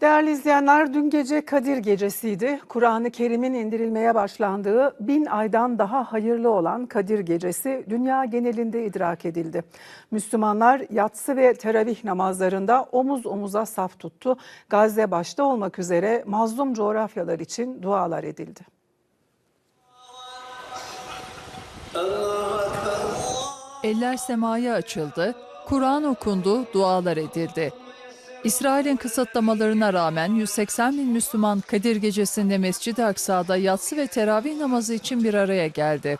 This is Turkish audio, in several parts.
Değerli izleyenler dün gece Kadir Gecesi'ydi. Kur'an-ı Kerim'in indirilmeye başlandığı bin aydan daha hayırlı olan Kadir Gecesi dünya genelinde idrak edildi. Müslümanlar yatsı ve teravih namazlarında omuz omuza saf tuttu. Gazze başta olmak üzere mazlum coğrafyalar için dualar edildi. Eller semaya açıldı, Kur'an okundu, dualar edildi. İsrail'in kısıtlamalarına rağmen 180 bin Müslüman Kadir Gecesi'nde Mescid-i Aksa'da yatsı ve teravih namazı için bir araya geldi.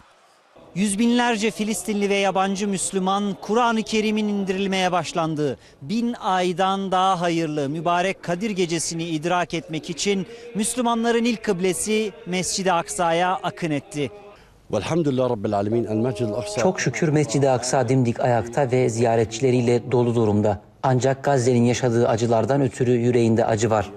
Yüz binlerce Filistinli ve yabancı Müslüman Kur'an-ı Kerim'in indirilmeye başlandığı bin aydan daha hayırlı mübarek Kadir Gecesi'ni idrak etmek için Müslümanların ilk kıblesi Mescid-i Aksa'ya akın etti. Çok şükür Mescid-i Aksa dimdik ayakta ve ziyaretçileriyle dolu durumda. Ancak Gazze'nin yaşadığı acılardan ötürü yüreğinde acı var.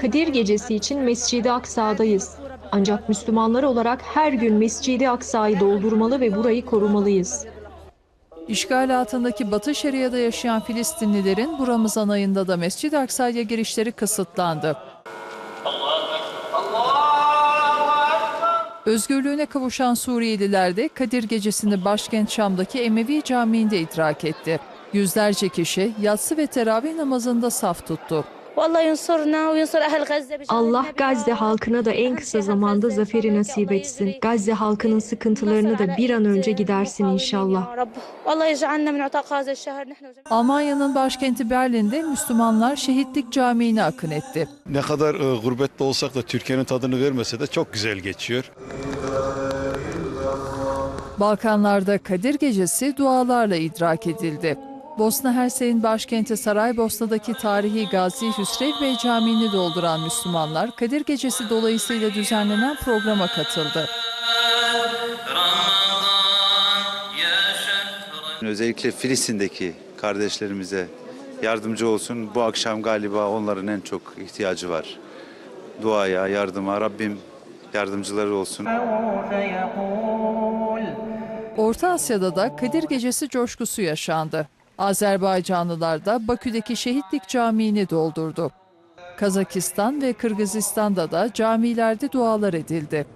Kadir gecesi için Mescid-i Aksa'dayız. Ancak Müslümanlar olarak her gün Mescid-i Aksa'yı doldurmalı ve burayı korumalıyız. İşgal altındaki Batı Şeria'da yaşayan Filistinlilerin bu Ramazan ayında da Mescid-i Aksa'ya girişleri kısıtlandı. Özgürlüğüne kavuşan Suriyeliler de Kadir Gecesi'ni başkent Şam'daki Emevi Camii'nde idrak etti. Yüzlerce kişi yatsı ve teravih namazında saf tuttu. Allah Gazze halkına da en kısa zamanda zaferi nasip etsin. Gazze halkının sıkıntılarını da bir an önce gidersin inşallah. Almanya'nın başkenti Berlin'de Müslümanlar Şehitlik Camii'ne akın etti. Ne kadar e, gurbette olsak da Türkiye'nin tadını vermese de çok güzel geçiyor. Balkanlarda Kadir Gecesi dualarla idrak edildi. Bosna Hersey'in başkenti Saraybosna'daki tarihi Gazi Hüsrev Bey Camii'ni dolduran Müslümanlar Kadir Gecesi dolayısıyla düzenlenen programa katıldı. Özellikle Filistin'deki kardeşlerimize yardımcı olsun. Bu akşam galiba onların en çok ihtiyacı var. Duaya, yardıma Rabbim yardımcıları olsun. Orta Asya'da da Kadir Gecesi coşkusu yaşandı. Azerbaycanlılar da Bakü'deki Şehitlik Camii'ni doldurdu. Kazakistan ve Kırgızistan'da da camilerde dualar edildi.